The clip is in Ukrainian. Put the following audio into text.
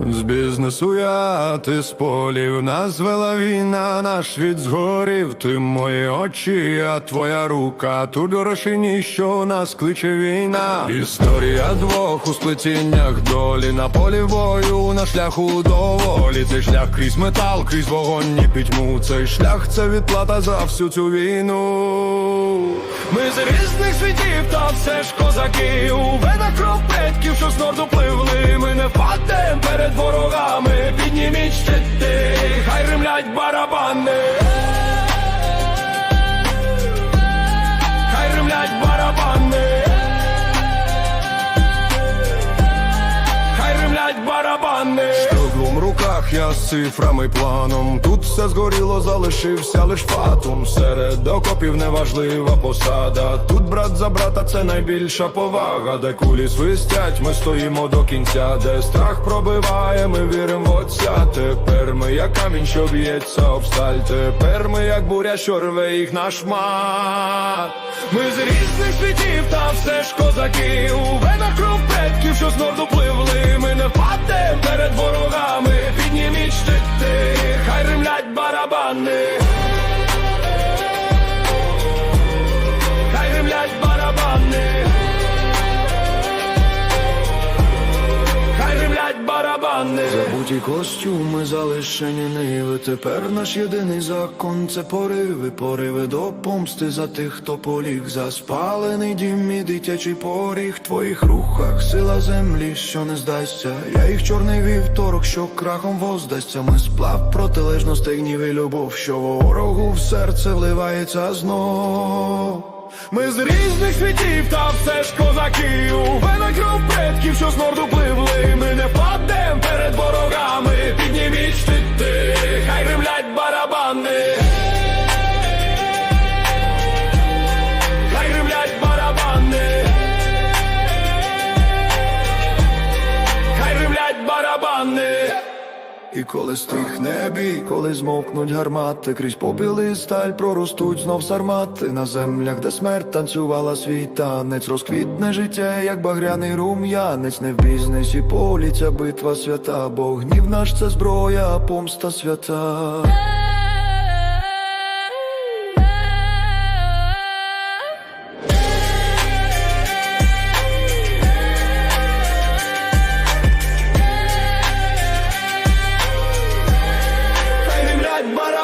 бізнесу я, ти з полів нас вела війна, наш від згорів, ти мої очі, а твоя рука, тут гроші ніщо нас кличе війна. Історія двох у сплетіннях долі на полі бою, на шляху до волі. Цей шлях крізь метал, крізь вогонь і пітьму. Цей шлях це відплата за всю цю війну. Ми з різних світів, та все ж козаки. У венах кров предків, що з норду пливли. Ми не впадем перед ворогами. Підніміть щити, хай римлять барабани. Хай римлять барабани. Хай римлять барабани руках я з цифрами планом. Тут все згоріло, залишився лиш фатум. Серед окопів неважлива посада. Тут брат за брата це найбільша повага. Де кулі свистять, ми стоїмо до кінця. Де страх пробиває, ми віримо в отця. Тепер ми як камінь, що б'ється об сталь Тепер ми як буря, що рве їх на шмат. Ми з різних світів, та все ж козаки. У венах кров що з норду пливли не перед ворогами Підніміть щити, хай римлять барабани барабани Забуті костюми, залишені ниви. Тепер наш єдиний закон це пориви. Пориви до помсти за тих, хто поліг. За спалений дім і дитячий поріг. В твоїх рухах сила землі, що не здасться. Я їх чорний вівторок, що крахом воздасться. Ми сплав протилежностей гнів і любов Що ворогу в серце вливається знов. Ми з різних світів, та все ж козаки. У венах кров предків, що з норду пливли. Ми не впадем барабани Хай римлять барабани. Хай римлять барабани. І коли стихне бій, коли змовкнуть гармати, крізь попіли сталь проростуть знов сармати. На землях, де смерть танцювала свій танець, розквітне життя, як багряний рум'янець, не в бізнесі полі ця битва свята, бо гнів наш це зброя, помста свята.